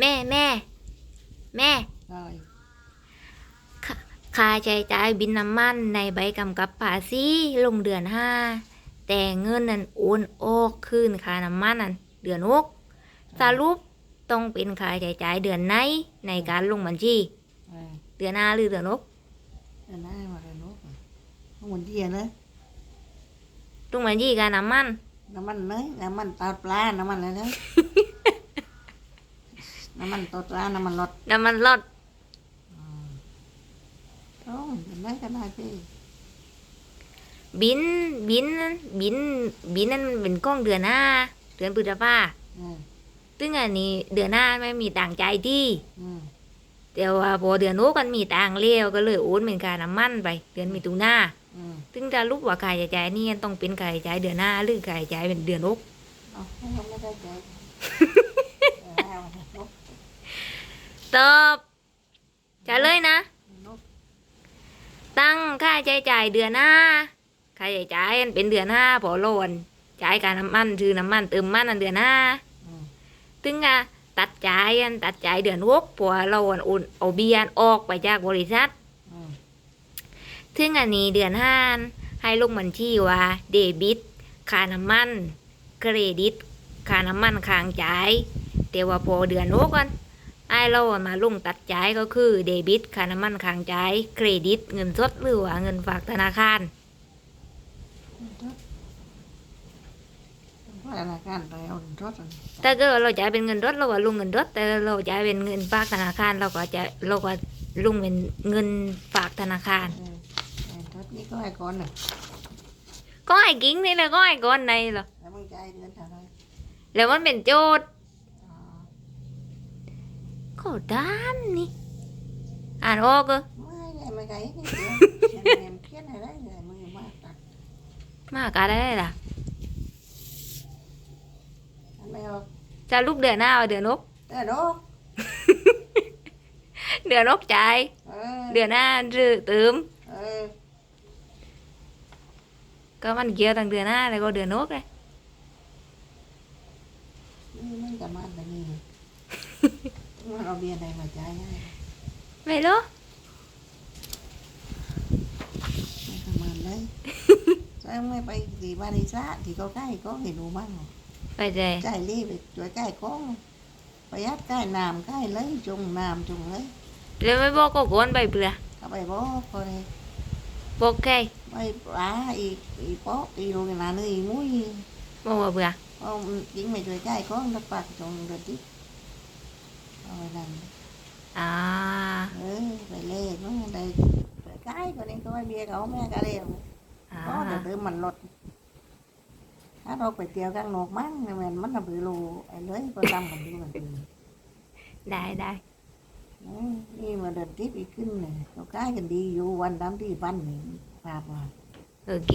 แม่แม่ แม่ rồi ค่าใช้จ่ายบินน้ำมันในใบกำกับภาษีลงเดือนห้าแต่เงินนั้นโอนออกคืนค่าน้ำมันนั้นเดือนหกสรุปต้องเป็นค่าใช้จ่ายเดือนไหนในการลงบัญชี à, เดือนห้าหรือเดือนหก rồi nay mà rồi nốt rồi không còn gì nữa ลงบัญชีค่าน้ำมัน nó mình đấy nó mình tọt lá nó mình này đấy nó mình tọt lá nó mình lọt น้ำมันลด đó mình lấy cái này chứ บิน บิน บิน บินนั้นเป็นกล้องเดือนห้า เดือนพฤษภา ừ, ซึ่งอันนี้เดือนหน้าไม่มีต่างค์ใจายที่ ừ, แต่ว่าพอเดือนโน้กันมีต่างค์เลี้ยวก็เลยโอนเป็นค่าน้ำมันไป เดือนมิถุนา ừ. ซึ่งจะรู้ว่าค่าใช้จ่ายนี่ต้องเป็นค่าใช้จ่ายเดือนหน้าหรือค่าใช้จ่ายเป็นเดือนหก Ờ, không không có chạy Rồi, ตอบจะเลยนะ nốt ตั้งค่าใช้จ่ายเดือนหน้าค่าใช้จ่ายอันเป็นเดือนห้าพอโลนจ่ายการน้ำมันซื้อน้ำมันเติมมันอันเดือนห้า ừ, ถึงอะตัดจ่ายอันตัดจ่ายเดือนหกเพราะว่าเราอันโอนเอาเบียนออกไปจากบริษัท ừ, ถึงอันนี้เดือนห้าให้ลงบัญชีว่าเดบิตค่าน้ำมันเครดิตค่าน้ำมันค้างจ่ายแต่ว่าพอเดือนหกกัน ไอ้เราอะมาลงตัดจ่ายก็คือเดบิตค่าน้ำมันค้างจ่ายเครดิต เงินสดหรือว่าเงินฝากธนาคาร nốt Không phải là can rồi ổn rốt rồi ถ้าเกิดว่าเราจ่ายเป็นเงินสดเราก็ลงเงินสดแต่เราจ่ายเป็นเงินฝากธนาคารเราก็จะเราก็ลงเป็นเงินฝากธนาคาร ừ. Rồi, rốt ní có hai con này ก็ไอ้กิ้งนี่แหละก็ไอ้ก้อนในเหรอ Để bằng chai đứa thằng ơi แล้วมันเป็นโจทย์ Ờ, ก็ด้านนี่ อ่านออกเออ Mai này mày gáy cái gì Em em thiết này đấy Rồi mày mà đặt มากาได้ล่ะ Ăn mày không จะลูกเดือนหน้าเอาเดือนนก Thế là đốt เดือนนกใจเดือนหน้ารื้อติมก็มันเกี่ยวตั้งเดือนหน้าแล้วก็เดือนนกเลย Mấy cảm ơn là gì Nó ở bia này mà chai nhá ไม่รู้ Mấy cảm ơn đấy Sao mày bay thì ba đi xa Thì có cái có cái đủ mang ไปใจ Chai ly phải chuối cái có Phải hát cái làm cái lấy Trùng làm trùng lấy แล้วไม่บอกก็โกนไปเบื่อ Các bài bó coi đây บอกใคร Bay lá y y bó y rồi là nơi y muối บอกว่าเบื่อ Không chính mày chuối cái có nó bạc trùng được chứ Rồi làm อ่า ừ phải lê nó đây chuối cái coi đây coi bia cậu mẹ cả đều อ่า có để tự mình lột hát đâu phải tiêu căng nột mắt nên mình mất là bị lù ai lưới con tâm mình đi mình ได้ได้นี่มาเดินทิพย์อีกขึ้นเลยเราใกล้กันดีอยู่วันดำที่วันนี่ภาพว่าโอเค